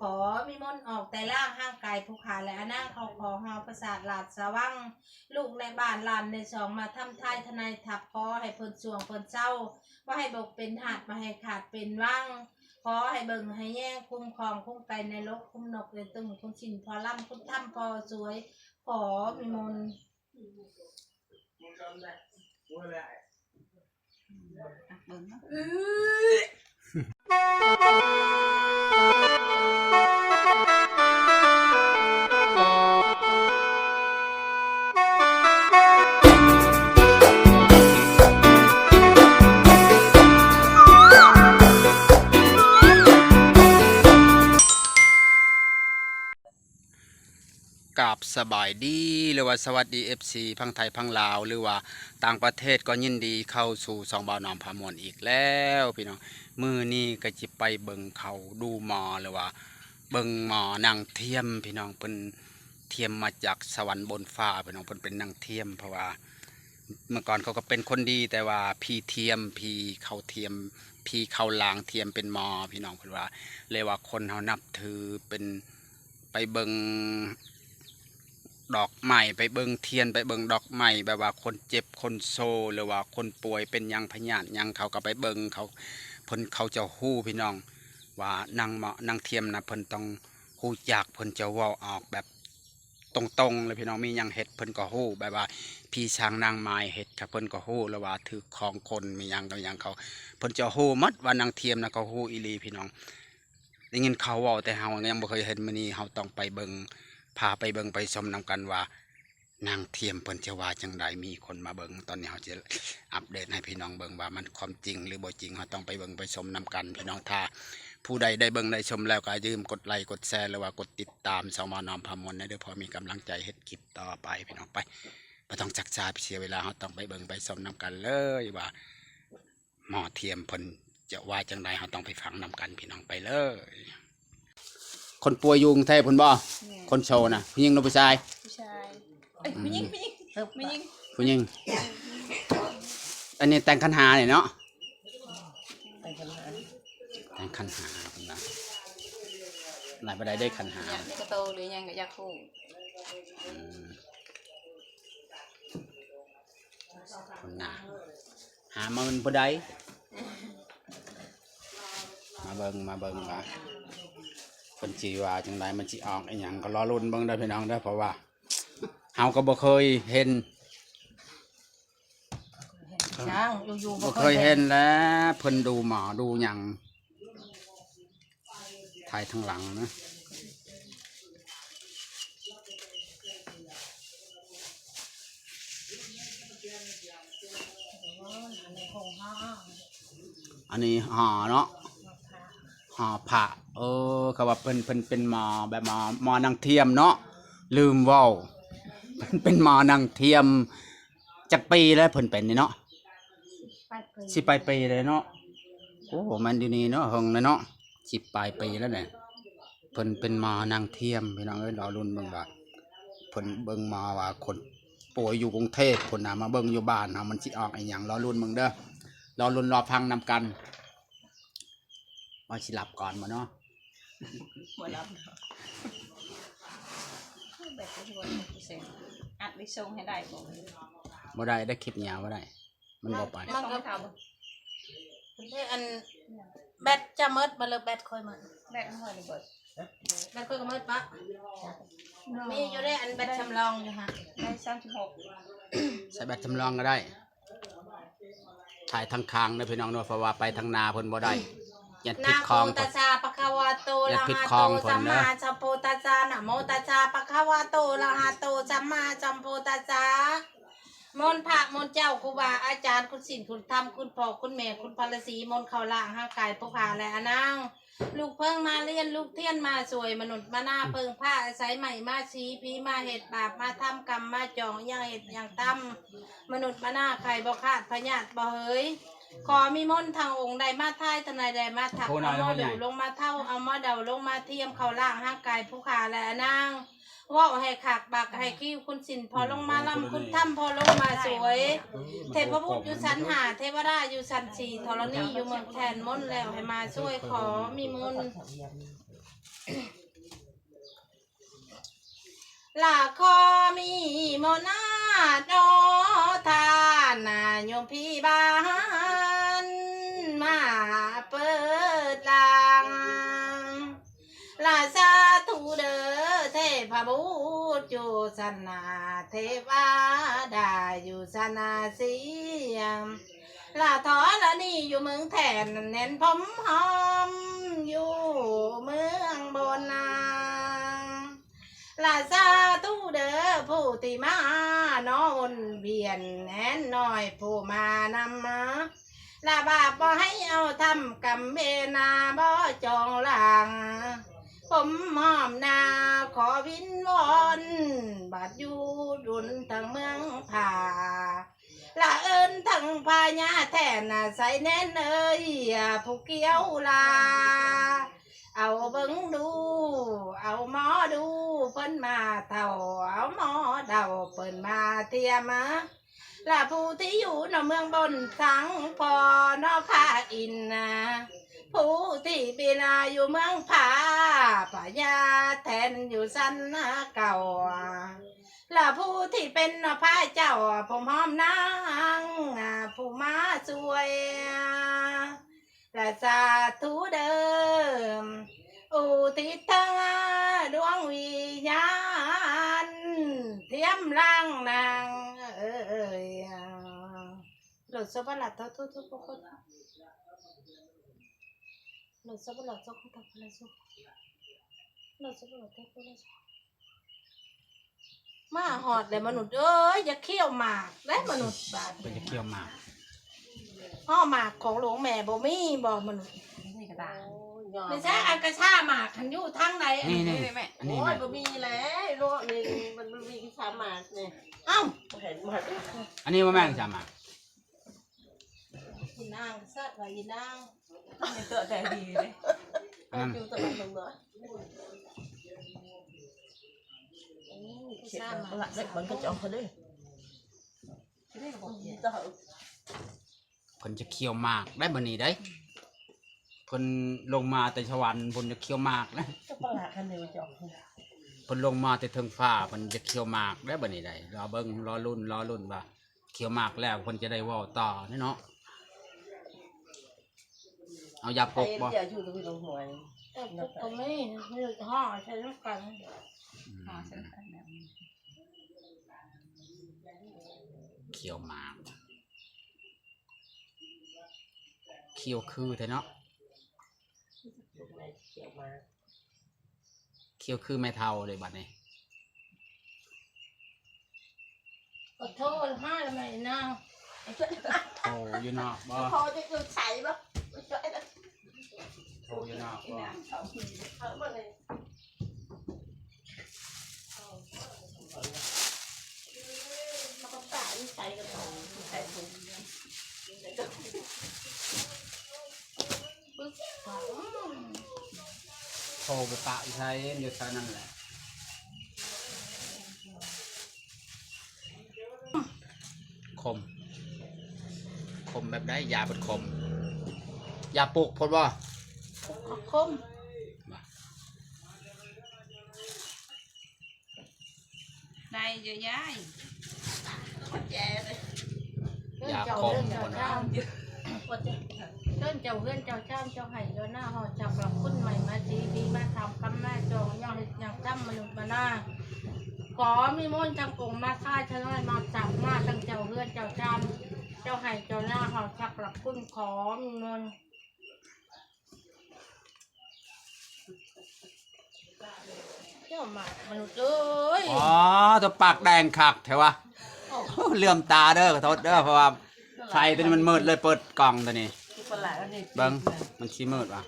ขอมีมนต์ออกแต่ล่างห้างกายผู้ขาและอนาเขาขอหอประสาทหลาดสว่างลูกในบ้านหลานในสองมาทำทายทนายทับขอให้เพิ่นสวงเพิ่นเศร้าว่าให้บกเป็นหัดมาให้ขาดเป็นว่างขอให้เบิ่งให้แย่งคุ้มครองคุ้มไก่ในลกคุ้มนกเลยตึงคุ้มชินพอล่ำคุ้มถ้ำพอสวย ขอมีมนต์เบิ่งเนาะ สบายดีหรือว่าสวัสดี FC พังไทยพังลาว หรือว่าต่างประเทศก็ยินดีเข้าสู่สองบ่าวนอมพามวลอีกแล้วพี่น้องมือนี้ก็จิไปเบิงเขาดูหมอหรือว่า เบิงหมอนางเทียมพี่น้องเพิ่นเทียมมาจากสวรรค์บนฟ้าพี่น้องเพิ่นเป็นนางเทียม เพราะว่า เมื่อก่อนเขาก็เป็นคนดีแต่ว่าพี่เทียมพี่เขาเทียม พี่เขาลางเทียมเป็นหมอพี่น้องเพิ่นว่าเลยว่าคนเฮานับถือเป็นไปเบิง ดอกไม้ไปเบิงเทียนไปเบิงดอกไม้แบบว่าคนเจ็บคนโซหรือว่าคนป่วยเป็นยังพยาธิยังเขาก็ไปเบิงเขาเพิ่นเขาจะฮู้พี่น้อง ว่านางเหมาะนางเทียมนะเพิ่นต้องฮู้จักเพิ่นจะว้าออกแบบตรงๆเลยพี่น้องมียังเฮ็ดเพิ่นก็ฮู้แบบว่า พี่ช้างนางไม้เฮ็ดครับเพิ่นก็ฮู้แล้วว่าถือของคนมียังกับยังเขาเพิ่นจะฮู้มัดว่านางเทียมนะเขาฮู้อีลีพี่น้องได้ยินเขาว้าแต่เฮายังบ่เคยเห็นมื้อนี้เฮาต้องไปเบิง พาไปเบิงไปชมนำกันว่านางเทียมเพิ่นจะว่าจังใดมีคนมาเบิงตอนนี้เราจะอัปเดตให้พี่น้องเบิงว่ามันความจริงหรือบ่จริงเราต้องไปเบิงไปชมนำกันพี่น้องถ้าผู้ใดได้เบิงได้ชมแล้วก็อย่าลืมกดไลค์กดแชร์หรือว่ากดติดตามสมานอมพามวลนะเด้อพอมีกำลังใจเฮ็ดคลิปต่อไปพี่น้องไปบ่ต้องจักษาเสียเวลาเราต้องไปเบิงไปชมนำกันเลยว่าหมอเทียมเพิ่นจะว่าจังใดเราต้องไปฟังนำกันพี่น้องไปเลย คนป่วยอยุงแท้เพิ่นบ่คนโชว์นะผู้หญิงหรือผู้ชาย ผู้ชายเอ้ยผู้หญิงผู้หญิงผู้หญิงผู้หญิง อันนี้แต่งคันหาเนี่ยเนาะ แต่งคันหาคุณนะหลายประเดได้คันหา อยากกระโตหรือยังก็อยากคู่อืมคุณนะหามาเป็นผู้ใดมาเบิงมาเบิงว่า คนจีว่าจังไดมันจีออกไอ้หยังก็รอรุ่นเบิ่งได้อพี่น้องได้อเพราะว่าเฮาก็บ่เคยเห็นช้างอยู่ๆบ่เคยเห็นแล้วเพิ่นดูหมอดูหยังถ่ายทางหลังนะอันนี้ห่อเนาะห่อผ้า เออเขาว่าเพิ่นเพิ่นเป็นหมอแบบหมอหมอนางเทียมเนาะลืมเว้าเพิ่นเป็นหมอนางเทียมจักปีแล้วเพิ่นเป็นนี่เนาะไปเปิดสิไปลายปีเลยเนาะโอ้มันดีนี่เนาะเฮงเลยเนาะสิปลายปีแล้วเนี่ยเพิ่นเป็นหมอนางเทียมพี่น้องเอ้ยรอรุ่นเบิ่งว่าเพิ่นเบิ่งมาว่าคนป่วยอยู่กรุงเทพคนน่ะมาเบิ่งอยู่บ้านเฮามันสิออกอีหยังรอรุ่นเบิ่งเด้อรอรุ่นรอพังนำกันว่าสิหลับก่อนบ่เนาะ หมดแล้วแบบที่ว่าเซ็งอัดวิส่งให้ได้บ่บ่ได้ได้คลิปยาวบ่ได้ มันบ่ไปมันก็ทเด้อันแบตจะหมดมาเลยแบตค่อยหมดำได้ทั้งหมดเลยเบิดแบตค่อยก็หมดปะมีอยู่ได้อันแบตจำลองอยู่ฮะได้สามสิบหกใส่แบตจำลองก็ได้ ถ่ายทางคางเด้อพี่น้องเนาะเพราะว่าไปทางนาเพิ่นบ่ได้ ยันผินาดโมคลองตัสสะปะคะวะโตอย่าอะผิดหะคลโตองเพิ่สันมนะมาสัมพุทธัสสะนะโมตัสสะปะคะวะโตอะหะโตสัมมาสัมพุทธัสสะมนต์พระมนต์เจ้าครูบาอาจารย์คุณศิลป์คุณธรรมคุณพ่อคุณแม่คุณพลศีมนต์เขาล่างห้างกายพวกผาและอนางลูกเพิ่งมาเรียนลูกเทียนมาสวยมนุษย์มาหน้าเพิงผ้าอาศัยใหม่มาชีพีมาเห็ดบาปมาทำกรรมมาจองอย่างเห็ดอย่างตั้มมนุษย์มาหน้าใครบ่ขาดพญาตบ่เฮย ขอมีมนต์ทางองค์ใดมาท้ายทนายใดมาถักโทษหน่เอาอยมาโทษใหญ่ดูลงมาเท่าเอามาเดาลงมาเทียมเขาล่างห้างกายผู้ขาและอนางเว่าให้ขากบักให้คิ้วคุณสินพอลงมาลำคุณถ้ำพอลงมาสวย เทพบุตรอยู่ชั้นหาเทวดาอยู่ชั้นสี่ธรณีอยู่เมืองแทนมนต์แล้วให้มาช่วยขอมีมนต์ลาคอมีโมนาดอทานนาโยมพี่บ้านมาเปิดลางลาสาธุเดอเทพบุตรอยู่สนาเทวาดาอยู่สนาเสียมลาทอละนี่อยู่เมืองแทนเน้นพมหอมอยู่เมืองบนนา ลาซาตูเดอผู้ที่มานอนเบียนแอนน้อยผู้มานำมาลาบาปบ่ให้เอาทำกรรมเบนาบ่จองหลัง ผมหอมนาขอวินวอนบาดอยู่ดุนทั้งเมืองผาละเอิญทั้งพญาแทนน่ะใส่แน่นเอ้ยผู้เกี้ยวลา เอาเบิ้งดู เอาหมอดูเปิ้นมาเท่าเอาหมอเดาเปิ้นมาเทียมมาและผู้ที่อยู่ในเมืองบนสังพอนอพาอินนะผู้ที่ปีนาอยู่เมืองผาป่ายาแทนอยู่สันนาเก่าและผู้ที่เป็นนอพาเจ้าผมหอมนางผู้มาสวย และสาธุเดิมอุทิศทั้งดวงวิญญาณเทียมร่างนางเอ้ยหลุดสบัดเท่าทุกทุกคนหลุดสบัดทุกคนทุกคนสุหลุดสบัดทุกคนสุมาหอดเลยมนุษย์เอ้ยอย่าเคี่ยวหมากและมนุษย์บาดเพิ่นจะเคี่ยวหมาก ห่อหมากของหลวงแม่บ่มีบ่มนุษย์นี่กระดาษไม่ใช่อันกระชาหมากขันอยู่ทางไหนอันนี่นี้นี่แม่อันนี้โอ้แม่ยบ่มีแล้วโลกนี่มันบ่มีสามารถนี่เอ้าเห็นหมดอันนี้ว่าแม่งจะหมากยีนางสัตว์ว่ายีนางนี่ตัวแต่ดีเลยอันนั้นอยู่ตะวันตกเหนือกระเขียนชาหเอามาละกเด็กมันก็จะเอาเขาด้วยที่ได้บอกจะเอา เพิ่นจะเคี่ยวหมากได้บ่นี้ได้เพิ่นลงมาแต่สวรรค์เพิ่นจะเคี่ยวหมากนะจะประหลาดคันเดียวจะเอาเขาเพิ่นลงมาแต่เทิงฟ้าเพิ่นจะเคี่ยวหมากได้บ่นี้ได้รอเบิ่งรอรุ่นรอรุ่นว่าเคี่ยวหมากแล้วเพิ่นจะได้เว้าต่อนี่เนาะเอายาใคปรกบ่จะอยู่ตรงนี้ตรงหัวนี่เอ้าตรงนี้มีห่อใช้น้ำกันอืมอ๋อฉันอันนั้นเคี่ยวหมาก เคี่ยวคือแท้เนาะตรงไหนเขียวมาเคี่ยวคือแม่เฒ่าเลยบัดนี้ขอโทษห้าทำไมนางโทอยู่เนาะบ่พอจะอยู่ใส่บ่ไม่ใช่นะโทอยู่เนาะบ่เอามาเลยเขาก็ตายใส่กันไปใส่ถุง ปึ๊กค่ะอืม โทไปปะอีใช้อยู่เท่านั้นแหละคม คมแบบได้ยาเป็นคม ยาปลูกพดบ่ขอคมได้เยอะย้ายแย่เลยเพื่อนยาเจ้าคมเพื่อนคเจ้านเจ้าว่าจะ เพื่อนเจ้าเพื่อนเจ้าเจ้าเจ้าไห่เจ้าหน้าหอจับหลับคุณใหม่มาจีบีมาทำคำหน้าจองย่องอย่างจำมนุษย์มาหน้าขอมีมนต์จังกงมาค่ายชะน้อยมาจับมาตั้งเจ้าเพื่อนเจ้าจำเจ้าไห่เจ้าหน้าหอจับหลับคุณขอมีมนต์เจ้ามามนุษย์เอ้ยอ๋อตัวปากแดงคักแถววะโอ้เลื่อมตาเด้อขอโทษเด้อเพราะว่าไฟตัวนี้มันมืดเลยเปิดกล่องตัวนี้ ประหลาดอันนี้เบิ้งมันชี้มืดว่ะ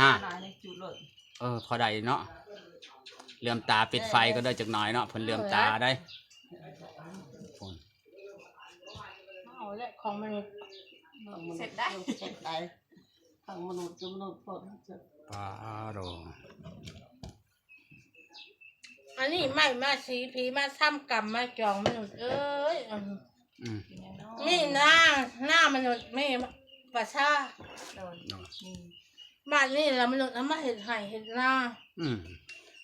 อะหน่อยในจุดเลยเออ พอได้เนาะเหลื่อมตาปิดไฟก็ได้จักหน่อยเนาะเพิ่นเหลื่อมตาได้พุ่นเอาแหละของมนุษย์เสร็จได้เสร็จได้ทางมนุษย์จะมนุษย์พอจะปาโรอันนี้ไม่มาสีผีมาซ้ำกรรมมาจองมนุษย์เอ้ยอืมอืมมีหน้าหน้ามนุษย์มี ประชาโดนเนาะนี่บ้านนี่แล้วมนุษย์เอามาเห็ดไห่เห็ดหน้าอืม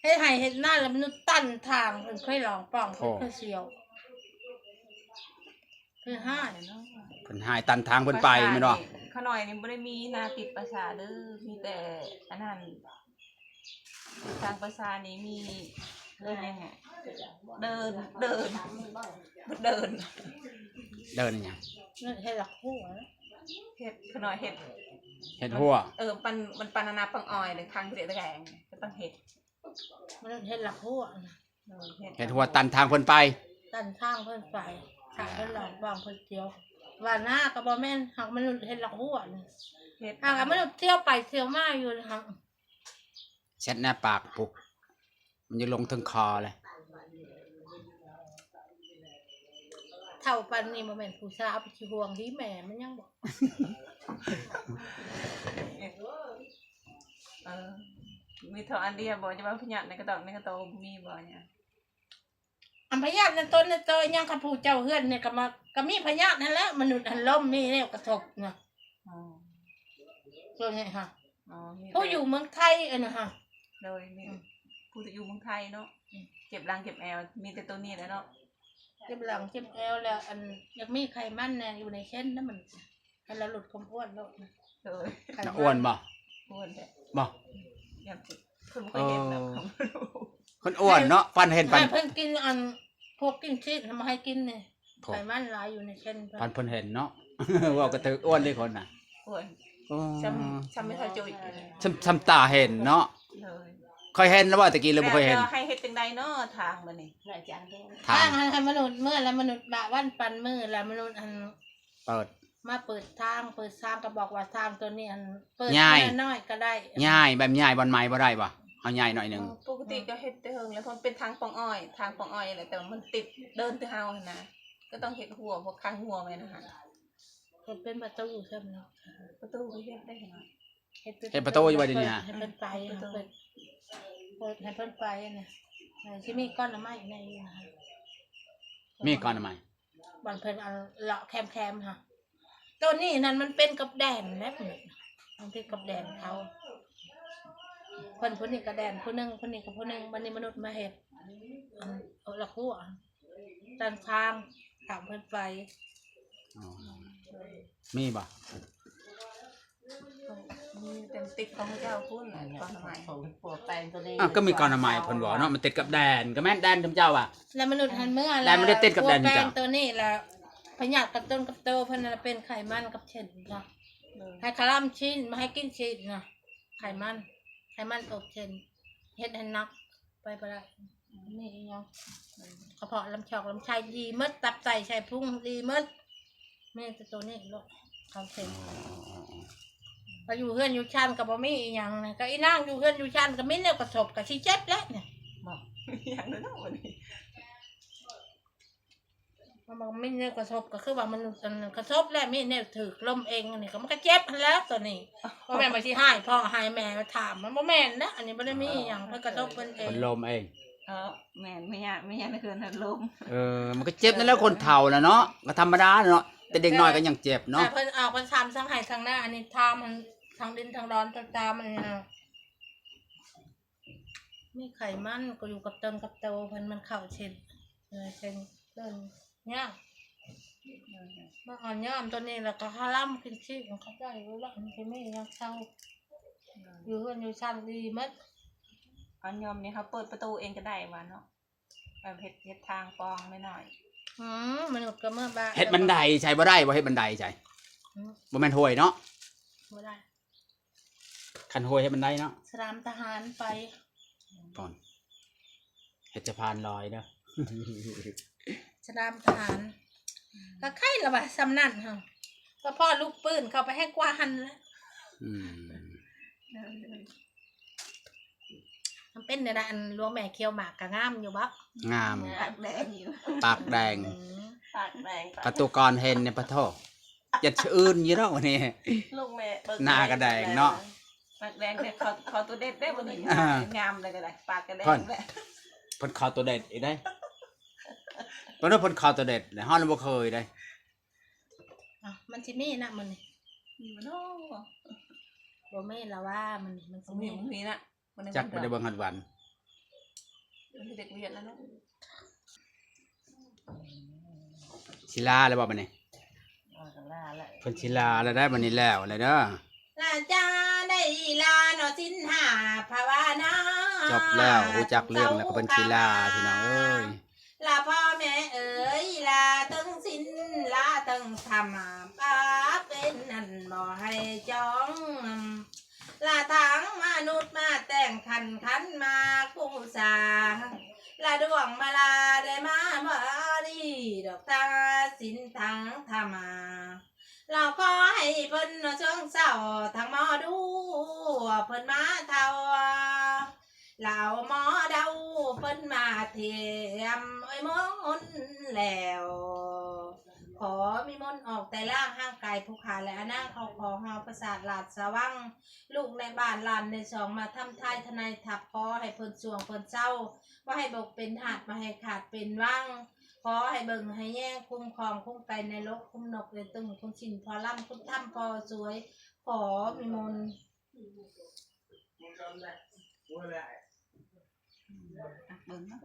เห็ดไห่เห็ดหน้าแล้วมนุษย์ตั้นทางเพิ่นเคยลองป้องเพิ่นโอ้เคยเสียวคือห้าเนี่ยเนาะเพิ่นหายตันทางเพิ่นไปแม่นบ่ขาหน่อยนี่บ่ได้มีนาติดประสาทเด้อมีแต่อันนั้นทางประสาทนี่มีเรื่องยังไงเดินเดินเดิน เดินหยังนั่นเห็ดหลักหัวนะ เฮ็ดขาหน่อยเฮ็ดเฮ็ดหัวเออปันมันปันนานาปังออยเลยทางเสียตะแกงก็ต้องเฮ็ดมนุษย์เห็ดหลักหัวนะเออเฮ็ดเฮ็ดหัวตันทางเพิ่นไป ตั้นทางเพิ่นไปทางเพิ่นลองป้องเพิ่นเสียวว่าหน้าก็บ่แม่นหากมนุษย์เห็ดหลักหัวนี่เฮ็ดหากมนุษย์เที่ยวไปเที่ยวมาอยู่นะคะเช็ดหน้าปากปุกมันจะลงถึงคอเลย เท่าปันนี่บ่แม่นผู้สาวไปขี้ห่วงที่แม่มันยังบอกเออมีเท่าอันเดียวบ่จะว่าพญาในกระดอกในกระโตมีบ่เนี่ยอันพยาธิในต้นในตัวยังกับผู้เจ้าเฮือนเนี่ยก็มาก็มีพยาธินั่นแหละมนุษย์อันล่มนี่เนี่ยกระทบนะอ๋อตัวนี้ค่ะอ๋อมีแต่ผู้อยู่เมืองไทยเอ็นะค่ะโดยมีอืมผู้ที่อยู่เมืองไทยเนาะอืมเก็บรังเก็บแอลมีแต่ตัวนี้แหล้วเนาะ เจ็บหลังเจ็บแอวแล้ว อันยังมีไขมันแน่อยู่ในเส้นนั่นมันให้เราหลุดความอ้วนแล้วนะโดยไขมัอ้วนบ่อ้วนแหละบ่อยากคนบ่เคยเห็นแบบเออของบ่รู้คนอ้วนเนาะปันเห็นปันให้เพิ่นกินอันพวกกินชีสทำมาให้กินเนี่ยผมไขมันหลายอยู่ในเส้นเพิ่น ปันเพิ่นเห็นเนาะว่ากระตืออ้วนเลยคนน่ะอ้วนอ๋อจำจำไม่ค่อยจุยเลยซ้ำซ้ำตาเห็นเนาะเลยเคยเห็นแล้วว่าตะกี้เลยบ่เคยเห็นแล้วให้ เฮ็ดจังใดเนาะทางมันนี่รายจานด้วยทาทางงให้มนุษย์เมื่อแล้วมนุษย์บะวันปันมือแล้วมนุษย์อันเปิด มาเปิดทางเปิดทางก็บอกว่าทางตัวนี้อันเปิดง่ายน้อยๆก็ได้ง่ายแบบง่ายบอลไม้บ่ได้บ่เอาง่ายหน่อยหนึงปกติก็เฮ็ดแต่เฮิงแล้วเพราะมันเป็นทางปองอ้อย ทางปองอ้อยแหละแต่ว่ามันติดเดินที่เฮาหั่นนะก็ต้องเฮ็ดหัวพวกข้างหัวไว้นะคะเฮ็ดเป็นประตูใช่ไหมเนาะประตูก็เฮ็ดได้เนาะเฮ็ดเฮ็ดประตูอยู่ไว้ดิเนี่ยให้เพิ่นไปประตูเปิดเปิดให้เพิ่นไปนะเออ ที่มีก้อนน้ำไม้อยู่ในนี้นะคะมีก่อนทำไมบอนเพิ่นเอาเลาะแคมๆค่ะตัวนี้นั่นมันเป็นกับแดนนะเพิ่นมันเป็นกับแดนเขาเพิ่นผู้นี้กับแดนผู้หนึงผู้นี้กับผู้หนึงวันนี้มนุษย์มาเฮ็ดอันเอาละคู่อะตันทางถามเพิ่นไปอ๋อมีบ่ มีเต็มติดของเจ้าพุ่นน่ะก่อนทำไมของปวดแปลงตัวนี้อ้าวก็มีก่อนทำไมเพิ่นบอกเนาะมันติดกับแดนก็แม่นแดนทำเจ้าอะ แล้วมนุษย์หันเมื่อแดนไม่ได้ติดกับแดนพวจ้ะแป้งตัวนี้แหละพยาธิกับต้นกับโตเพิ่นน่ะเป็นไขมันกับเช่นค่ะเลยให้คาร่ำชิ้นมาให้กินชิ้นนะไขมันไขมันอบเช่นเฮ็ดให้นักไปบ่ได้นี่อีหยังกระเพาะลำชอกลำไส้ดีหมดตับไตไส้พุงดีหมดแม่แต่ตัวนี้ลูกเขาเช่น ไปอยู่เฮือนอยู่ชันกับบ่มีอีหยังนะก็อีนางอยู่เฮือนอยู่ชันก็มีแนวกระทบกับสิเจ็บแล้วเนี่ยบอกอย่างนั้นเนาะวันนี้มันบอกไม่เนี่ยกระทบก็คือว่ามันอันกระทบแล้วมีเนี่ยถือลมเองอันนี้ก็มันก็เจ็บหั้นแล้วตัวนี้พ่อแม่มาที่ให้พ่อให้แม่มาถามมันบ่แม่นนะอันนี้ไม่ได้มีอหย่างเพิ่นกระทบเพิ่นเองเพิ่นลมเอง เออแม่นไม่ยากไม่ยากในคืนนั้นลมเออ มันก็เจ็บนั่นแหล้วคนเฒ่าแล้วเนาะ ก็ธรรมดาเนาะ แต่เด็กน้อยก็ยังเจ็บเนาะ แต่เพิ่นเอาเพิ่นทำทั้งให้ทั้งหน้าอันนี้ทามัน ทางดินทางร้อนทางตามันเนี่ยมีไขมันก็อยู่กับต้นกับโตเพิ่นมันเข้าเช่นเออเช่นเดินย่างมาอ่อนย่อมตัวนี้แล้วก็คาล่ำขึ้นชีพของเขาได้รู้ว่ามันจะไม่ยังเศร้าอยู่เฮือนอยู่ชั้นดีหมัดอันยอมนี่เขาเปิดประตูเองก็ได้วะเนาะแบบเฮ็ดเฮ็ดทางปองไม่หน่อยอืมมนุษย์ก็เมื่อบ้าเฮ็ดบันไดใช่บ่ได้บ่เฮ็ดบันไดใช่อืมบ่แม่นห้วยเนาะบ่ได้ คันห้วยเฮ็ดบันไดเนาะสนามทหารไปก่อนเฮ็ดสะพานลอยเด้อสนามทหารก็ไข่ละบาสำนั่นฮะก็พ่อลูกปืนเข้าไปให้กว่าหันแล้วอืมมันเป็นในด้านหลวงแม่เคียวหมากกะงามอยู่บ่งาม ปากแดงอยู่ปากแดงอืมปากแดงประตูกรเห็นเนี่ยปะโทอย่าชื่นอยู่เนาะวันนี้ ลูกแม่เบิกหน้ากระแดงเนาะปากแดงเนี่ยเขาเขาตัวเด็ดได้บ่นี่อ่า งามเลยก็ได้ปากกระแดงพ่อนแหละเพิ่นเข้าตัวเด็ดอีกได้เพิ่นว่าเพิ่นเข้าตัวเด็ดแล้วเฮาน่ะบ่เคยได้อะมันสิมีนะมันนี่นี่มันเนาะบ่แม่นละว่ามันมันมัสินมีมีมันมีนะมันในจักบ่ได้เบิ่งหัดวันมันมีเด็กเรียนแล้วเนาะศิลาแล้วบ่บัดนี้ว่ากันล่าแหละเพิ่นศิลาแล้วได้บัดนี้แล้วอะไรเด้อลาจา ได้ลาเนาะสินหาภาวนาจบแล้วรู้จักเรื่องแล้วก็เพิ่นศิลาพี่น้องเอ้ยลาพ่อแม่เอ๋ยลาตึงสินลาตึงธรรมป้าเป็นนั่นบ่ให้จ้องลาทางมนุษย์มาแต่งขันขันมาคู่สาลาดวงมาลาได้มาบ่ดีดอกตาสินทางธรรมา เราก็ให้เพิ่นเชิงเศร้าทางหมอดูเพิ่นมาเท่าเหล่าหมอเดาเพิ่นมาเทียมไอ้ยมนแล้ว ขอมีมนออกแต่ล่างห้างกายผู้ขาและอนางเขาขอหอประสาทหลาดสว่างลูกในบ้านลานในสองมาทำทายทนายถับขอให้เพิ่นสวงเพิ่นเศร้าว่าให้บอกเป็นหาดมาให้ขาดเป็นว่าง ขอให้เบิ่งให้แย่งคุ้มครองคุ้มไปในโลกคุ้มนกเลยตึงคุ้มชินพอล่ำคุ้มถ้ำพอสวย ขอมีมนต์เบิ่งเนาะ